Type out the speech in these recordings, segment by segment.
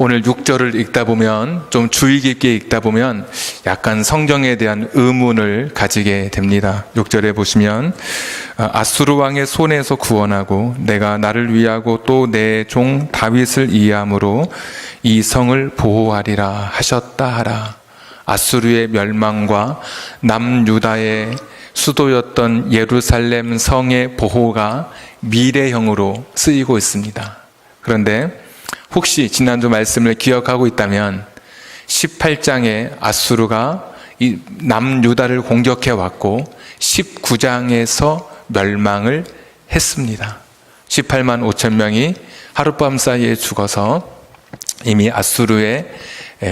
오늘 6절을 읽다 보면 좀 주의 깊게 읽다 보면 약간 성경에 대한 의문을 가지게 됩니다. 6절에 보시면 아, 아수르 왕의 손에서 구원하고 내가 나를 위하고 또 내 종 다윗을 이해함으로 이 성을 보호하리라 하셨다 하라. 아수르의 멸망과 남유다의 수도였던 예루살렘 성의 보호가 미래형으로 쓰이고 있습니다. 그런데 혹시 지난주 말씀을 기억하고 있다면 18장에 아수르가 이 남유다를 공격해 왔고 19장에서 멸망을 했습니다. 18만 5천 명이 하룻밤 사이에 죽어서 이미 아수르의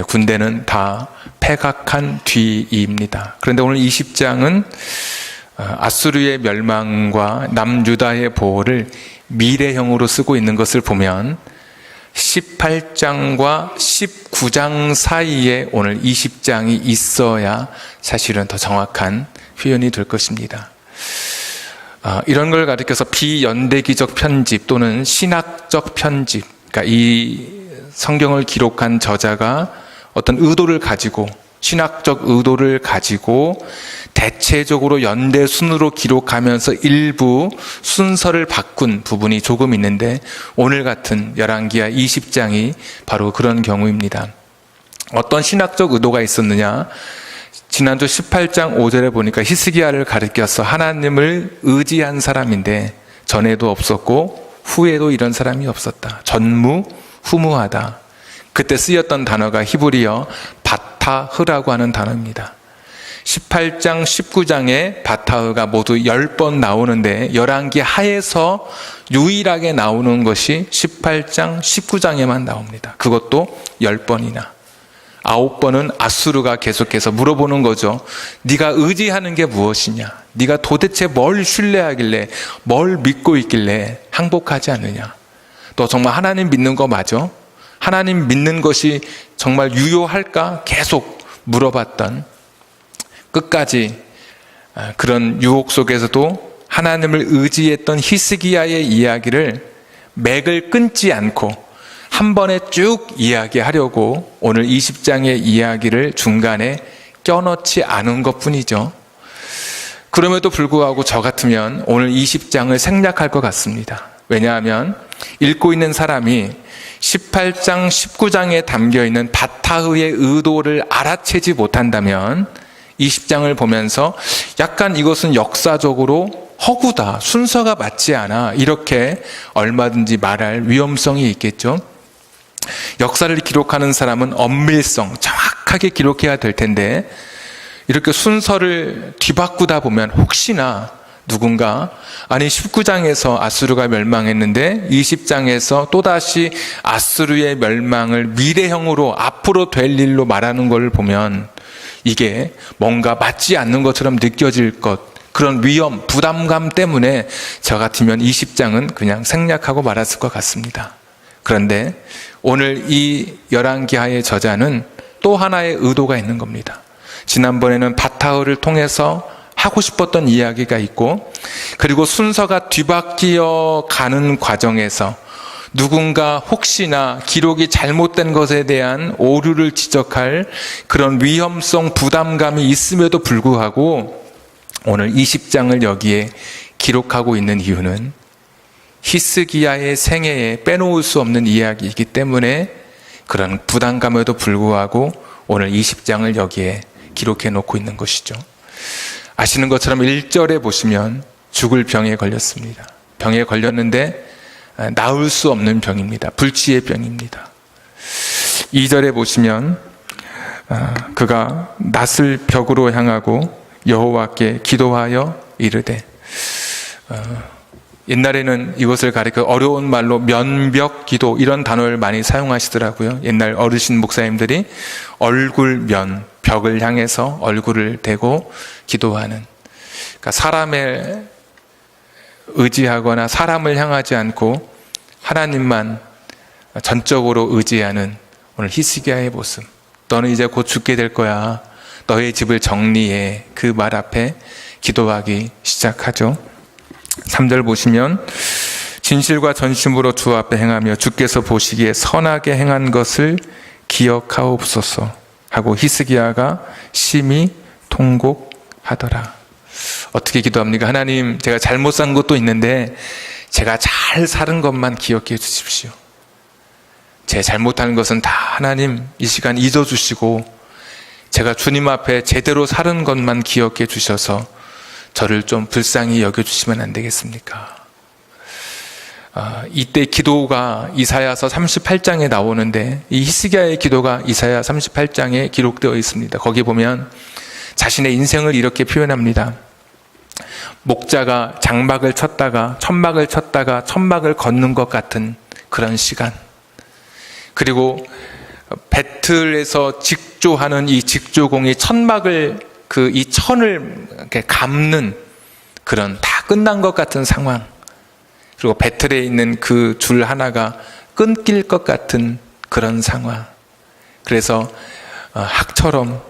군대는 다 패각한 뒤입니다. 그런데 오늘 20장은 어, 아수르의 멸망과 남유다의 보호를 미래형으로 쓰고 있는 것을 보면 18장과 19장 사이에 오늘 20장이 있어야 사실은 더 정확한 표현이 될 것입니다. 아, 이런 걸 가리켜서 비연대기적 편집 또는 신학적 편집, 그러니까 이 성경을 기록한 저자가 어떤 의도를 가지고 신학적 의도를 가지고 대체적으로 연대 순으로 기록하면서 일부 순서를 바꾼 부분이 조금 있는데 오늘 같은 열왕기하 20장이 바로 그런 경우입니다. 어떤 신학적 의도가 있었느냐? 지난주 18장 5절에 보니까 히스기야를 가리켜서 하나님을 의지한 사람인데 전에도 없었고 후에도 이런 사람이 없었다. 전무 후무하다. 그때 쓰였던 단어가 히브리어 바타흐라고 하는 단어입니다. 18장, 19장에 바타흐가 모두 10번 나오는데 11기 하에서 유일하게 나오는 것이 18장, 19장에만 나옵니다. 그것도 10번이나. 아홉 번은 아수르가 계속해서 물어보는 거죠. 네가 의지하는 게 무엇이냐? 네가 도대체 뭘 신뢰하길래 뭘 믿고 있길래 항복하지 않느냐? 너 정말 하나님 믿는 거 맞아? 하나님 믿는 것이 정말 유효할까? 계속 물어봤던 끝까지 아, 그런 유혹 속에서도 하나님을 의지했던 히스기야의 이야기를 맥을 끊지 않고 한 번에 쭉 이야기하려고 오늘 20장의 이야기를 중간에 껴넣지 않은 것 뿐이죠. 그럼에도 불구하고 저 같으면 오늘 20장을 생략할 것 같습니다. 왜냐하면 읽고 있는 사람이 18장, 19장에 담겨 있는 바타흐의 의도를 알아채지 못한다면 20장을 보면서 약간 이것은 역사적으로 허구다, 순서가 맞지 않아, 이렇게 얼마든지 말할 위험성이 있겠죠. 역사를 기록하는 사람은 엄밀성, 정확하게 기록해야 될 텐데, 이렇게 순서를 뒤바꾸다 보면 혹시나 누군가 아니 19장에서 아수르가 멸망했는데 20장에서 또다시 아수르의 멸망을 미래형으로 앞으로 될 일로 말하는 걸 보면 이게 뭔가 맞지 않는 것처럼 느껴질 것 그런 위험, 부담감 때문에 저 같으면 20장은 그냥 생략하고 말았을 것 같습니다. 그런데 오늘 이 열왕기하의 저자는 또 하나의 의도가 있는 겁니다. 지난번에는 바타흐를 통해서 하고 싶었던 이야기가 있고 그리고 순서가 뒤바뀌어 가는 과정에서 누군가 혹시나 기록이 잘못된 것에 대한 오류를 지적할 그런 위험성 부담감이 있음에도 불구하고 오늘 20장을 여기에 기록하고 있는 이유는 히스기야의 생애에 빼놓을 수 없는 이야기이기 때문에 그런 부담감에도 불구하고 오늘 20장을 여기에 기록해 놓고 있는 것이죠. 아시는 것처럼 1절에 보시면 죽을 병에 걸렸습니다. 병에 걸렸는데 나을 수 없는 병입니다. 불치의 병입니다. 2절에 보시면 아, 그가 낯을 벽으로 향하고 여호와께 기도하여 이르되 어, 옛날에는 이것을 가리켜 어려운 말로 면벽 기도 이런 단어를 많이 사용하시더라고요. 옛날 어르신 목사님들이 얼굴 면 벽을 향해서 얼굴을 대고 기도하는 그러니까 사람을 의지하거나 사람을 향하지 않고 하나님만 전적으로 의지하는 오늘 히스기야의 모습. 너는 이제 곧 죽게 될 거야. 너의 집을 정리해. 그 말 앞에 기도하기 시작하죠. 3절 보시면 진실과 전심으로 주 앞에 행하며 주께서 보시기에 선하게 행한 것을 기억하옵소서 하고 히스기야가 심히 통곡하더라. 어떻게 기도합니까? 하나님, 제가 잘못 산 것도 있는데 제가 잘 사는 것만 기억해 주십시오. 제 잘못한 것은 다 하나님 이 시간 잊어 주시고 제가 주님 앞에 제대로 사는 것만 기억해 주셔서 저를 좀 불쌍히 여겨 주시면 안 되겠습니까? 아, 이때 기도가 이사야서 38장에 나오는데 이 히스기야의 기도가 이사야 38장에 기록되어 있습니다. 거기 보면 자신의 인생을 이렇게 표현합니다. 목자가 장막을 쳤다가 천막을 쳤다가 천막을 걷는 것 같은 그런 시간. 그리고 배틀에서 직조하는 이 직조공이 천막을 그 이 천을 감는 그런 다 끝난 것 같은 상황. 그리고 배틀에 있는 그 줄 하나가 끊길 것 같은 그런 상황. 그래서 어, 학처럼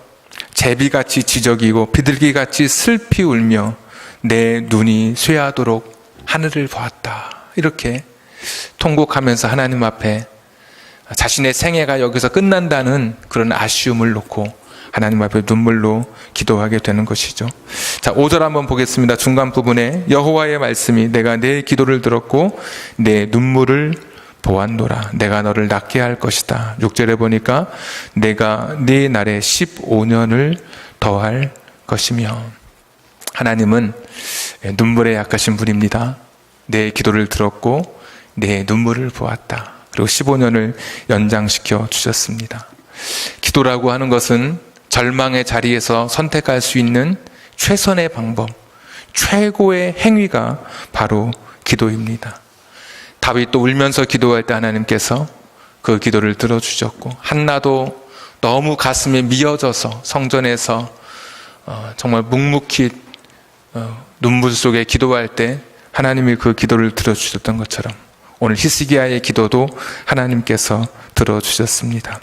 제비같이 지저귀고 비둘기같이 슬피 울며 내 눈이 쇠하도록 하늘을 보았다. 이렇게 통곡하면서 하나님 앞에 자신의 생애가 여기서 끝난다는 그런 아쉬움을 놓고 하나님 앞에 눈물로 기도하게 되는 것이죠. 자, 5절 한번 보겠습니다. 중간 부분에 여호와의 말씀이 내가 내 기도를 들었고 내 눈물을 보았노라. 내가 너를 낫게 할 것이다. 6절에 보니까 내가 네 날에 15년을 더할 것이며 하나님은 눈물에 약하신 분입니다. 내 기도를 들었고 내 눈물을 보았다. 그리고 15년을 연장시켜 주셨습니다. 기도라고 하는 것은 절망의 자리에서 선택할 수 있는 최선의 방법, 최고의 행위가 바로 기도입니다. 다윗도 울면서 기도할 때 하나님께서 그 기도를 들어주셨고 한나도 너무 가슴에 미어져서 성전에서 어, 정말 묵묵히 어, 눈물 속에 기도할 때 하나님이 그 기도를 들어주셨던 것처럼 오늘 히스기야의 기도도 하나님께서 들어주셨습니다.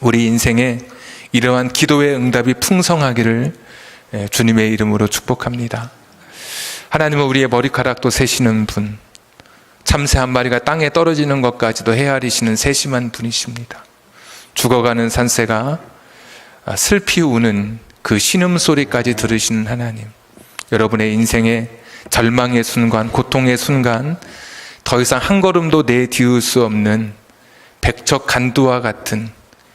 우리 인생에 이러한 기도의 응답이 풍성하기를 예, 주님의 이름으로 축복합니다. 하나님은 우리의 머리카락도 세시는 분, 참새 한 마리가 땅에 떨어지는 것까지도 헤아리시는 세심한 분이십니다. 죽어가는 산새가 슬피 우는 그 신음 소리까지 들으시는 하나님. 여러분의 인생의 절망의 순간, 고통의 순간, 더 이상 한 걸음도 내디울 수 없는 백척 간두와 같은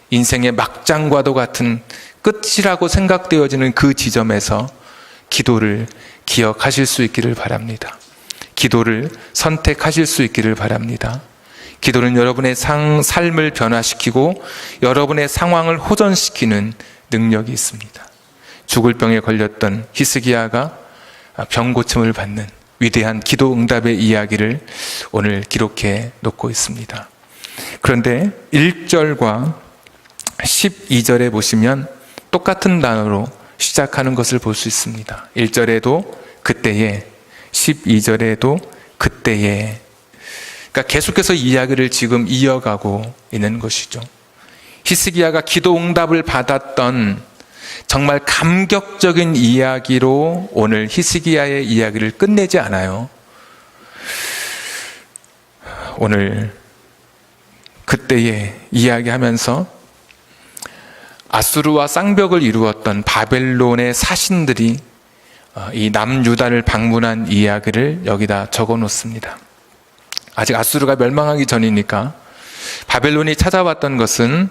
인생의 막장과도 같은 끝이라고 생각되어지는 그 지점에서 기도를 기억하실 수 있기를 바랍니다. 기도를 선택하실 수 있기를 바랍니다. 기도는 여러분의 상, 삶을 변화시키고 여러분의 상황을 호전시키는 능력이 있습니다. 죽을 병에 걸렸던 히스기야가 병 고침을 받는 위대한 기도 응답의 이야기를 오늘 기록해 놓고 있습니다. 그런데 1절과 12절에 보시면 똑같은 단어로 시작하는 것을 볼 수 있습니다. 1절에도 그때에, 12절에도 그때에. 그러니까 계속해서 이야기를 지금 이어가고 있는 것이죠. 히스기야가 기도 응답을 받았던 정말 감격적인 이야기로 오늘 히스기야의 이야기를 끝내지 않아요. 오늘 그때에 이야기하면서 아수르와 쌍벽을 이루었던 바벨론의 사신들이 어, 이 남유다를 방문한 이야기를 여기다 적어 놓습니다. 아직 아수르가 멸망하기 전이니까 바벨론이 찾아왔던 것은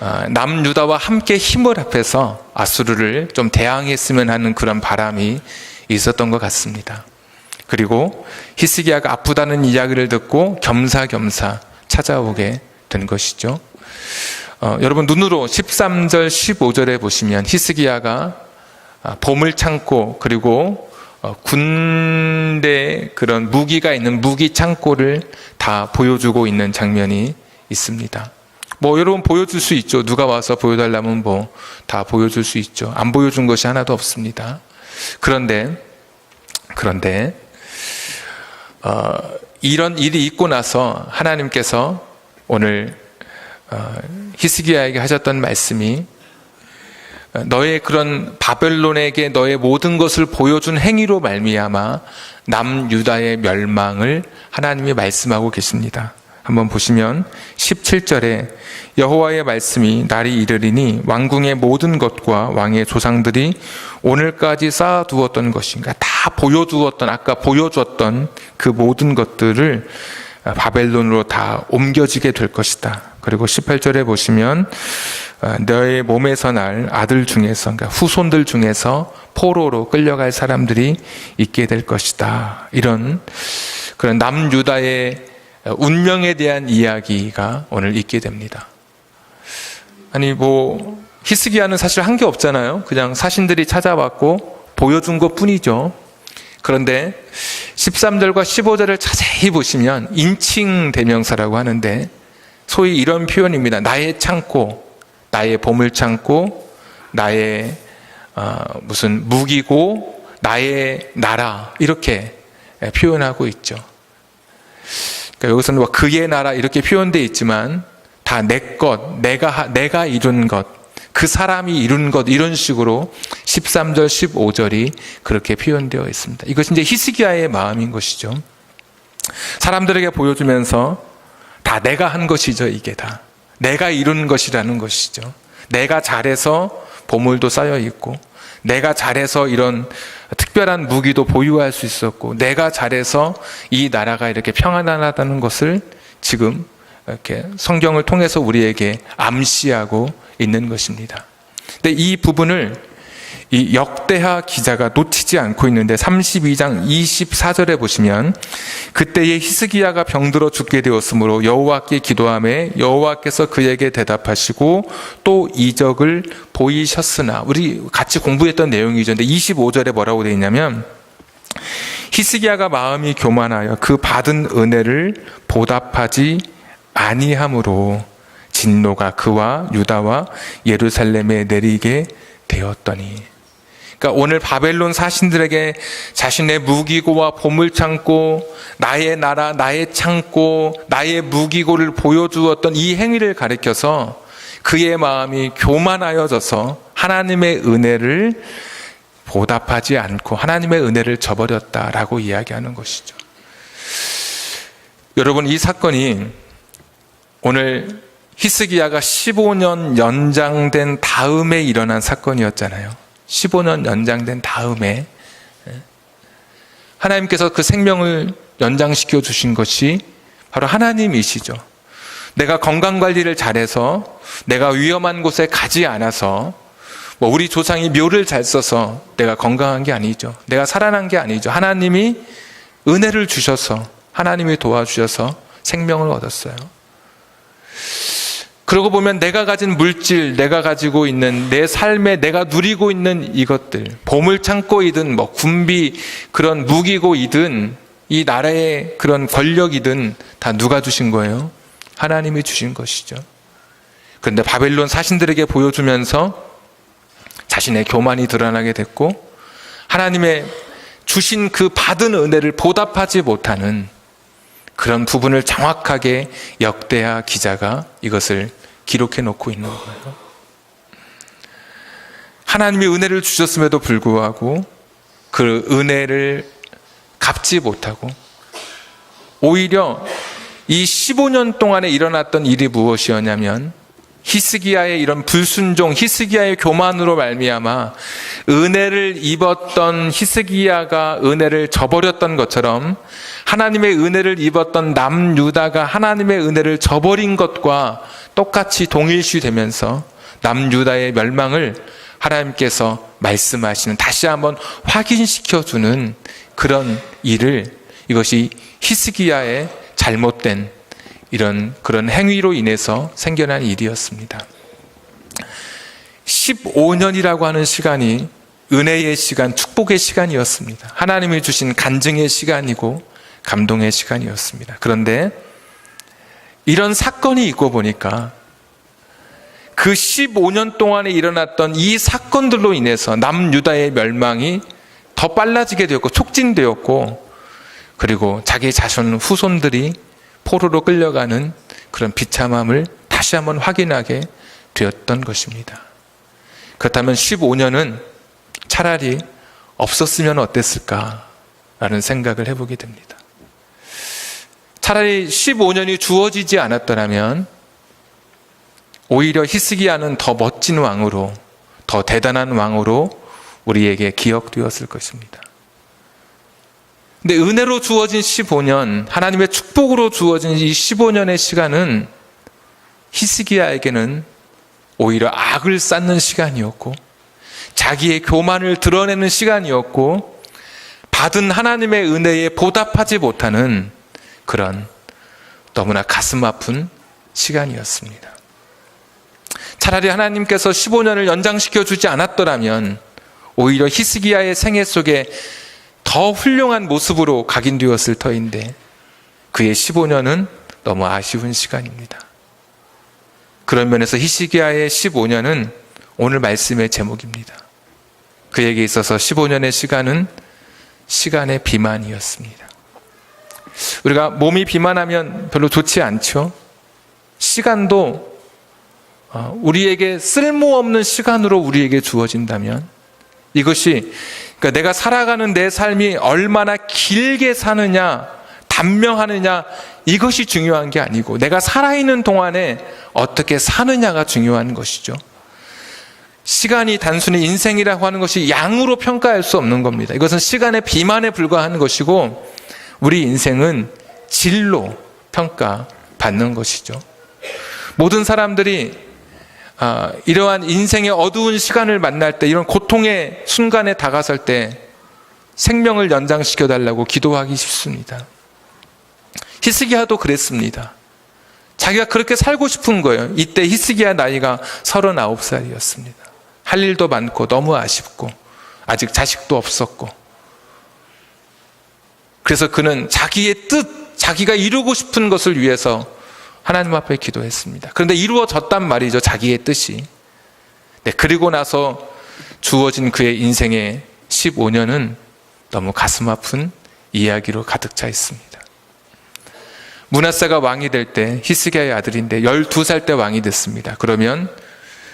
어, 남유다와 함께 힘을 합해서 아수르를 좀 대항했으면 하는 그런 바람이 있었던 것 같습니다. 그리고 히스기야가 아프다는 이야기를 듣고 겸사겸사 찾아오게 된 것이죠. 어, 여러분 눈으로 13절, 15절에 보시면 히스기야가 아, 보물 창고 그리고 어, 군대 그런 무기가 있는 무기 창고를 다 보여주고 있는 장면이 있습니다. 뭐 여러분 보여줄 수 있죠. 누가 와서 보여달라면 뭐 다 보여줄 수 있죠. 안 보여준 것이 하나도 없습니다. 그런데 그런데 어, 이런 일이 있고 나서 하나님께서 오늘 어, 히스기야에게 하셨던 말씀이 너의 그런 바벨론에게 너의 모든 것을 보여준 행위로 말미암아 남 유다의 멸망을 하나님이 말씀하고 계십니다. 한번 보시면 17절에 여호와의 말씀이 날이 이르리니 왕궁의 모든 것과 왕의 조상들이 오늘까지 쌓아두었던 것인가 다 보여두었던 아까 보여주었던 그 모든 것들을 바벨론으로 다 옮겨지게 될 것이다. 그리고 18절에 보시면 너의 몸에서 날 아들 중에서 그러니까 후손들 중에서 포로로 끌려갈 사람들이 있게 될 것이다. 이런 그런 남유다의 운명에 대한 이야기가 오늘 있게 됩니다. 아니 뭐 히스기야는 사실 한 게 없잖아요. 그냥 사신들이 찾아왔고 보여준 것 뿐이죠. 그런데 13절과 15절을 자세히 보시면 인칭 대명사라고 하는데 소위 이런 표현입니다. 나의 창고, 나의 보물 창고, 나의 어, 무슨 무기고, 나의 나라 이렇게 표현하고 있죠. 그러니까 여기서는 뭐 그의 나라 이렇게 표현되어 있지만 다 내 것, 내가 내가 이룬 것, 그 사람이 이룬 것 이런 식으로 13절, 15절이 그렇게 표현되어 있습니다. 이것이 이제 히스기야의 마음인 것이죠. 사람들에게 보여주면서 다 내가 한 것이죠, 이게 다. 내가 이룬 것이라는 것이죠. 내가 잘해서 보물도 쌓여 있고, 내가 잘해서 이런 특별한 무기도 보유할 수 있었고, 내가 잘해서 이 나라가 이렇게 평안하다는 것을 지금 이렇게 성경을 통해서 우리에게 암시하고 있는 것입니다. 근데 이 부분을 이 역대하 기자가 놓치지 않고 있는데 32장 24절에 보시면 그때에 히스기야가 병들어 죽게 되었으므로 여호와께 기도함에 여호와께서 그에게 대답하시고 또 이적을 보이셨으나 우리 같이 공부했던 내용이죠. 근데 25절에 뭐라고 되어 있냐면 히스기야가 마음이 교만하여 그 받은 은혜를 보답하지 아니함으로 진노가 그와 유다와 예루살렘에 내리게 되었더니 그러니까 오늘 바벨론 사신들에게 자신의 무기고와 보물창고, 나의 나라, 나의 창고, 나의 무기고를 보여주었던 이 행위를 가리켜서 그의 마음이 교만하여져서 하나님의 은혜를 보답하지 않고 하나님의 은혜를 저버렸다라고 이야기하는 것이죠. 여러분, 이 사건이 오늘 히스기야가 15년 연장된 다음에 일어난 사건이었잖아요. 15년 연장된 다음에 예. 하나님께서 그 생명을 연장시켜 주신 것이 바로 하나님이시죠. 내가 건강 관리를 잘해서 내가 위험한 곳에 가지 않아서 뭐 우리 조상이 묘를 잘 써서 내가 건강한 게 아니죠. 내가 살아난 게 아니죠. 하나님이 은혜를 주셔서 하나님이 도와주셔서 생명을 얻었어요. 그러고 보면 내가 가진 물질, 내가 가지고 있는 내 삶에 내가 누리고 있는 이것들, 보물 창고이든 뭐 군비 그런 무기고이든 이 나라의 그런 권력이든 다 누가 주신 거예요? 하나님이 주신 것이죠. 그런데 바벨론 사신들에게 보여주면서 자신의 교만이 드러나게 됐고 하나님의 주신 그 받은 은혜를 보답하지 못하는 그런 부분을 정확하게 역대하 기자가 이것을 기록해 놓고 있는 거예요. 하나님이 은혜를 주셨음에도 불구하고 그 은혜를 갚지 못하고 오히려 이 15년 동안에 일어났던 일이 무엇이었냐면 히스기야의 이런 불순종, 히스기야의 교만으로 말미암아 은혜를 입었던 히스기야가 은혜를 저버렸던 것처럼 하나님의 은혜를 입었던 남유다가 하나님의 은혜를 저버린 것과 똑같이 동일시 되면서 남유다의 멸망을 하나님께서 말씀하시는 다시 한번 확인시켜 주는 그런 일을 이것이 히스기야의 잘못된 이런 그런 행위로 인해서 생겨난 일이었습니다. 15년이라고 하는 시간이 은혜의 시간, 축복의 시간이었습니다. 하나님이 주신 간증의 시간이고 감동의 시간이었습니다. 그런데 이런 사건이 있고 보니까 그 15년 동안에 일어났던 이 사건들로 인해서 남유다의 멸망이 더 빨라지게 되었고 촉진되었고 그리고 자기 자손 후손들이 포로로 끌려가는 그런 비참함을 다시 한번 확인하게 되었던 것입니다. 그렇다면 15년은 차라리 없었으면 어땠을까라는 생각을 해보게 됩니다. 차라리 15년이 주어지지 않았더라면 오히려 히스기야는 더 멋진 왕으로 더 대단한 왕으로 우리에게 기억되었을 것입니다. 근데 은혜로 주어진 15년, 하나님의 축복으로 주어진 이 15년의 시간은 히스기야에게는 오히려 악을 쌓는 시간이었고 자기의 교만을 드러내는 시간이었고 받은 하나님의 은혜에 보답하지 못하는 그런 너무나 가슴 아픈 시간이었습니다. 차라리 하나님께서 15년을 연장시켜 주지 않았더라면 오히려 히스기야의 생애 속에 더 훌륭한 모습으로 각인되었을 터인데 그의 15년은 너무 아쉬운 시간입니다. 그런 면에서 히스기야의 15년은 오늘 말씀의 제목입니다. 그에게 있어서 15년의 시간은 시간의 비만이었습니다. 우리가 몸이 비만하면 별로 좋지 않죠? 시간도 어, 우리에게 쓸모없는 시간으로 우리에게 주어진다면 이것이 그러니까 내가 살아가는 내 삶이 얼마나 길게 사느냐, 단명하느냐 이것이 중요한 게 아니고 내가 살아있는 동안에 어떻게 사느냐가 중요한 것이죠. 시간이 단순히 인생이라고 하는 것이 양으로 평가할 수 없는 겁니다. 이것은 시간의 비만에 불과한 것이고 우리 인생은 질로 평가받는 것이죠. 모든 사람들이 아, 이러한 인생의 어두운 시간을 만날 때, 이런 고통의 순간에 다가설 때 생명을 연장시켜 달라고 기도하기 쉽습니다. 히스기야도 그랬습니다. 자기가 그렇게 살고 싶은 거예요. 이때 히스기야 나이가 39살이었습니다. 할 일도 많고 너무 아쉽고 아직 자식도 없었고 그래서 그는 자기의 뜻, 자기가 이루고 싶은 것을 위해서 하나님 앞에 기도했습니다. 그런데 이루어졌단 말이죠. 자기의 뜻이. 네, 그리고 나서 주어진 그의 인생의 15년은 너무 가슴 아픈 이야기로 가득 차 있습니다. 문하세가 왕이 될 때 히스기야의 아들인데 12살 때 왕이 됐습니다. 그러면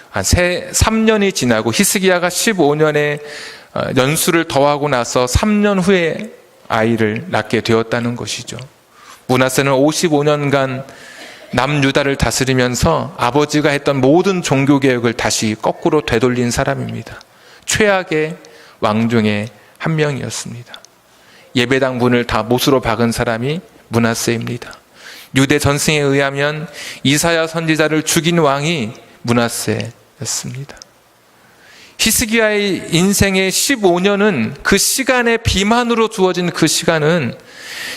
한 3년이 지나고 히스기야가 15년의 어, 연수를 더하고 나서 3년 후에 아이를 낳게 되었다는 것이죠. 문하세는 55년간 남유다를 다스리면서 아버지가 했던 모든 종교개혁을 다시 거꾸로 되돌린 사람입니다. 최악의 왕 중에 한 명이었습니다. 예배당 문을 다 못으로 박은 사람이 문하세입니다. 유대 전승에 의하면 이사야 선지자를 죽인 왕이 문하세였습니다. 히스기야의 인생의 15년은 그 시간의 비만으로 주어진 그 시간은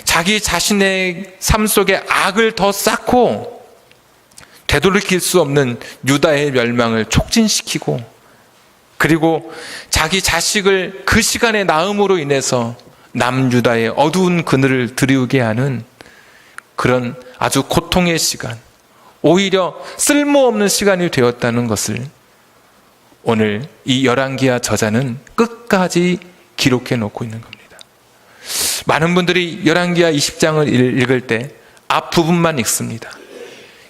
자기 자신의 삶 속에 악을 더 쌓고 되돌이킬 수 없는 유다의 멸망을 촉진시키고 그리고 자기 자식을 그 시간에 낳음으로 인해서 남유다의 어두운 그늘을 드리우게 하는 그런 아주 고통의 시간, 오히려 쓸모없는 시간이 되었다는 것을 오늘 이 열왕기야 저자는 끝까지 기록해 놓고 있는 겁니다. 많은 분들이 열왕기야 20장을 읽을 때 앞부분만 읽습니다.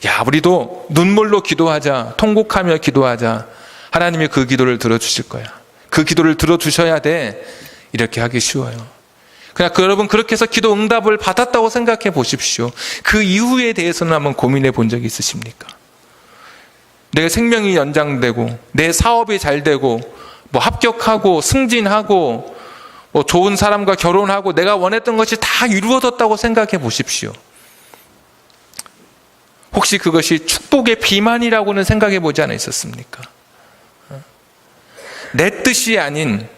야, 우리도 눈물로 기도하자, 통곡하며 기도하자. 하나님이 그 기도를 들어주실 거야. 그 기도를 들어주셔야 돼. 이렇게 하기 쉬워요. 그냥 그 여러분 그렇게 해서 기도 응답을 받았다고 생각해 보십시오. 그 이후에 대해서는 한번 고민해 본 적이 있으십니까? 내 생명이 연장되고, 내 사업이 잘 되고, 뭐 합격하고, 승진하고, 뭐 좋은 사람과 결혼하고 내가 원했던 것이 다 이루어졌다고 생각해 보십시오. 혹시 그것이 축복의 비만이라고는 생각해 보지 않으셨습니까? 내 뜻이 아닌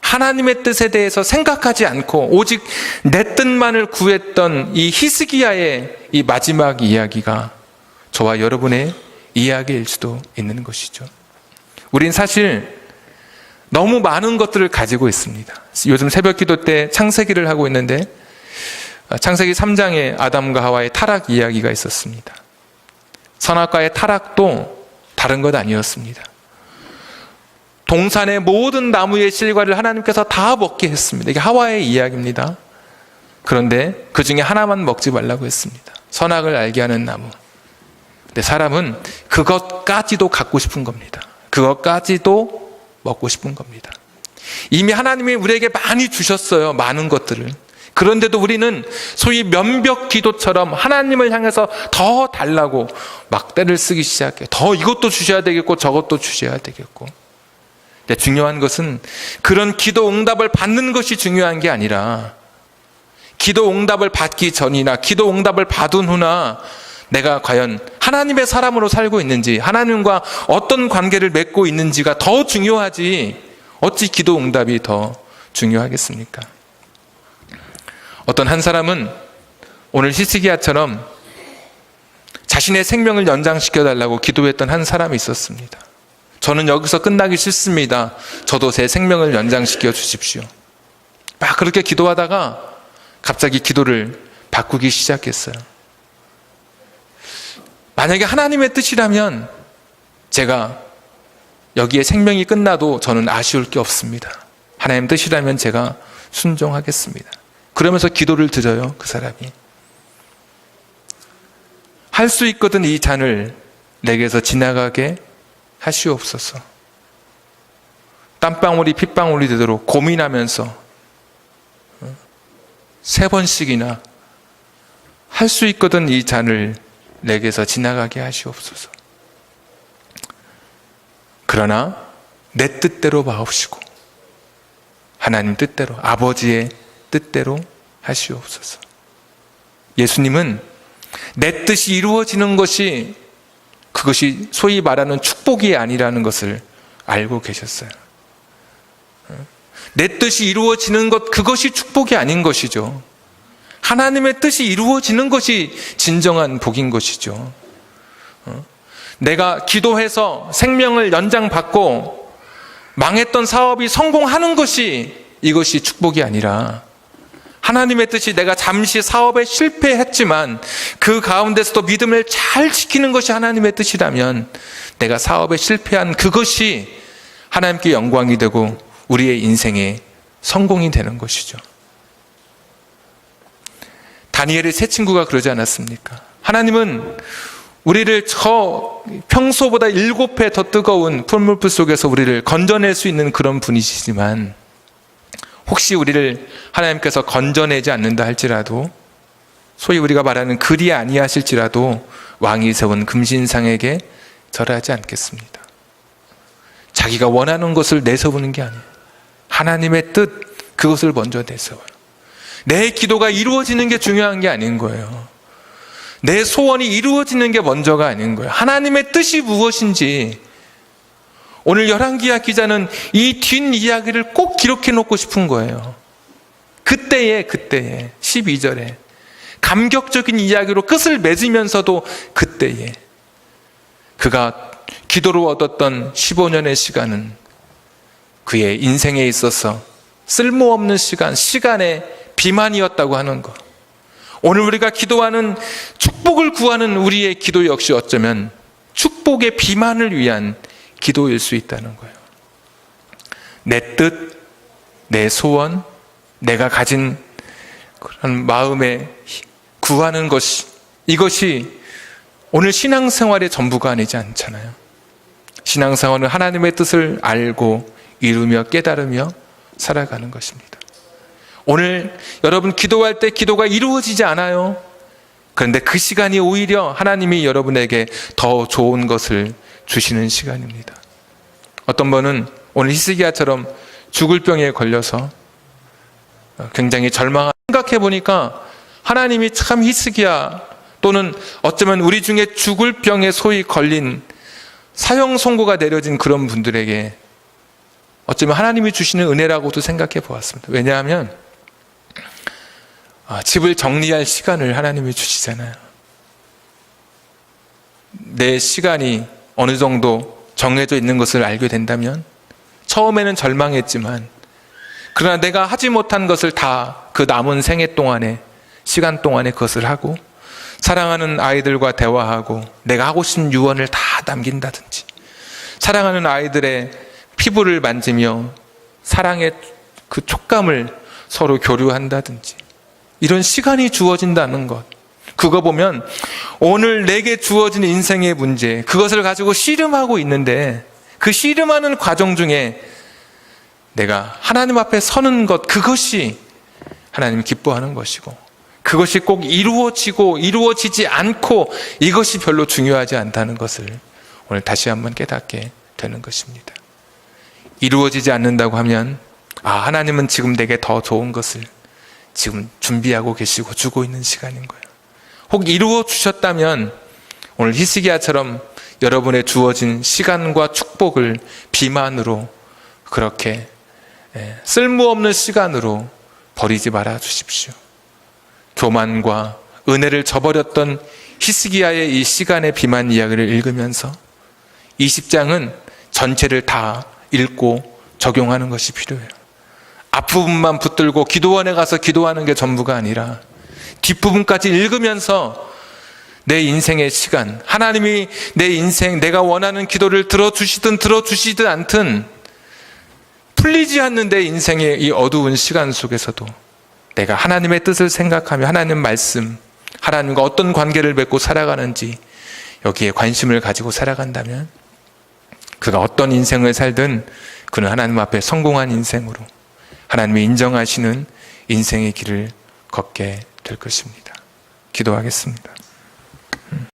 하나님의 뜻에 대해서 생각하지 않고 오직 내 뜻만을 구했던 이 히스기야의 이 마지막 이야기가 저와 여러분의 이야기일 수도 있는 것이죠. 우린 사실 너무 많은 것들을 가지고 있습니다. 요즘 새벽 기도 때 창세기를 하고 있는데 창세기 3장에 아담과 하와의 타락 이야기가 있었습니다. 선악과의 타락도 다른 것 아니었습니다. 동산의 모든 나무의 실과를 하나님께서 다 먹게 했습니다. 이게 하와의 이야기입니다. 그런데 그 중에 하나만 먹지 말라고 했습니다. 선악을 알게 하는 나무. 근데 사람은 그것까지도 갖고 싶은 겁니다. 그것까지도 먹고 싶은 겁니다. 이미 하나님이 우리에게 많이 주셨어요. 많은 것들을. 그런데도 우리는 소위 면벽 기도처럼 하나님을 향해서 더 달라고 막대를 쓰기 시작해. 더 이것도 주셔야 되겠고 저것도 주셔야 되겠고. 근데 중요한 것은 그런 기도 응답을 받는 것이 중요한 게 아니라 기도 응답을 받기 전이나 기도 응답을 받은 후나 내가 과연 하나님의 사람으로 살고 있는지 하나님과 어떤 관계를 맺고 있는지가 더 중요하지 어찌 기도 응답이 더 중요하겠습니까? 어떤 한 사람은 오늘 히스기야처럼 자신의 생명을 연장시켜 달라고 기도했던 한 사람이 있었습니다. 저는 여기서 끝나기 싫습니다. 저도 제 생명을 연장시켜 주십시오. 막 그렇게 기도하다가 갑자기 기도를 바꾸기 시작했어요. 만약에 하나님의 뜻이라면 제가 여기에 생명이 끝나도 저는 아쉬울 게 없습니다. 하나님 뜻이라면 제가 순종하겠습니다. 그러면서 기도를 드려요, 그 사람이. 할 수 있거든 이 잔을 내게서 지나가게 하시옵소서. 땀방울이 핏방울이 되도록 고민하면서 어, 세 번씩이나 할 수 있거든 이 잔을 내게서 지나가게 하시옵소서. 그러나 내 뜻대로 마옵시고 하나님 뜻대로 아버지의 뜻대로 하시옵소서. 예수님은 내 뜻이 이루어지는 것이 그것이 소위 말하는 축복이 아니라는 것을 알고 계셨어요. 내 뜻이 이루어지는 것, 그것이 축복이 아닌 것이죠. 하나님의 뜻이 이루어지는 것이 진정한 복인 것이죠. 내가 기도해서 생명을 연장받고 망했던 사업이 성공하는 것이 이것이 축복이 아니라 하나님의 뜻이 내가 잠시 사업에 실패했지만 그 가운데서도 믿음을 잘 지키는 것이 하나님의 뜻이라면 내가 사업에 실패한 그것이 하나님께 영광이 되고 우리의 인생의 성공이 되는 것이죠. 다니엘의 세 친구가 그러지 않았습니까? 하나님은 우리를 저 평소보다 일곱 배 더 뜨거운 풀물불 속에서 우리를 건져낼 수 있는 그런 분이시지만 혹시 우리를 하나님께서 건져내지 않는다 할지라도 소위 우리가 말하는 그리 아니하실지라도 왕이 세운 금신상에게 절하지 않겠습니다. 자기가 원하는 것을 내세우는 게 아니에요. 하나님의 뜻 그것을 먼저 내세워요. 내 기도가 이루어지는 게 중요한 게 아닌 거예요. 내 소원이 이루어지는 게 먼저가 아닌 거예요. 하나님의 뜻이 무엇인지 오늘 열한기야 기자는 이 뒷이야기를 꼭 기록해 놓고 싶은 거예요. 그때에 그때에 12절에 감격적인 이야기로 끝을 맺으면서도 그때에 그가 기도로 얻었던 15년의 시간은 그의 인생에 있어서 쓸모없는 시간, 시간의 비만이었다고 하는 것. 오늘 우리가 기도하는 축복을 구하는 우리의 기도 역시 어쩌면 축복의 비만을 위한 기도일 수 있다는 거예요. 내 뜻, 내 소원, 내가 가진 그런 마음에 구하는 것이 이것이 오늘 신앙생활의 전부가 아니지 않잖아요. 신앙생활은 하나님의 뜻을 알고 이루며 깨달으며 살아가는 것입니다. 오늘 여러분 기도할 때 기도가 이루어지지 않아요. 그런데 그 시간이 오히려 하나님이 여러분에게 더 좋은 것을 주시는 시간입니다. 어떤 분은 오늘 히스기야처럼 죽을 병에 걸려서 굉장히 절망한 생각해 보니까 하나님이 참 히스기야 또는 어쩌면 우리 중에 죽을 병에 소위 걸린 사형 선고가 내려진 그런 분들에게 어쩌면 하나님이 주시는 은혜라고도 생각해 보았습니다. 왜냐하면 아, 집을 정리할 시간을 하나님이 주시잖아요. 내 시간이 어느 정도 정해져 있는 것을 알게 된다면 처음에는 절망했지만 그러나 내가 하지 못한 것을 다 그 남은 생애 동안에 시간 동안에 그것을 하고 사랑하는 아이들과 대화하고 내가 하고 싶은 유언을 다 남긴다든지 사랑하는 아이들의 피부를 만지며 사랑의 그 촉감을 서로 교류한다든지 이런 시간이 주어진다는 것. 그거 보면 오늘 내게 주어진 인생의 문제, 그것을 가지고 씨름하고 있는데 그 씨름하는 과정 중에 내가 하나님 앞에 서는 것, 그것이 하나님 기뻐하는 것이고, 그것이 꼭 이루어지고 이루어지지 않고 이것이 별로 중요하지 않다는 것을 오늘 다시 한번 깨닫게 되는 것입니다. 이루어지지 않는다고 하면, 아, 하나님은 지금 내게 더 좋은 것을 지금 준비하고 계시고 주고 있는 시간인 거예요. 혹 이루어 주셨다면 오늘 히스기야처럼 여러분의 주어진 시간과 축복을 비만으로 그렇게 예, 쓸모없는 시간으로 버리지 말아 주십시오. 교만과 은혜를 저버렸던 히스기야의 이 시간의 비만 이야기를 읽으면서 20장은 전체를 다 읽고 적용하는 것이 필요해요. 앞부분만 붙들고 기도원에 가서 기도하는 게 전부가 아니라 뒷부분까지 읽으면서 내 인생의 시간, 하나님이 내 인생, 내가 원하는 기도를 들어주시든 들어주시든 않든 풀리지 않는 내 인생의 이 어두운 시간 속에서도 내가 하나님의 뜻을 생각하며 하나님 말씀, 하나님과 어떤 관계를 맺고 살아가는지 여기에 관심을 가지고 살아간다면 그가 어떤 인생을 살든 그는 하나님 앞에 성공한 인생으로 하나님이 인정하시는 인생의 길을 걷게 될 것입니다. 기도하겠습니다.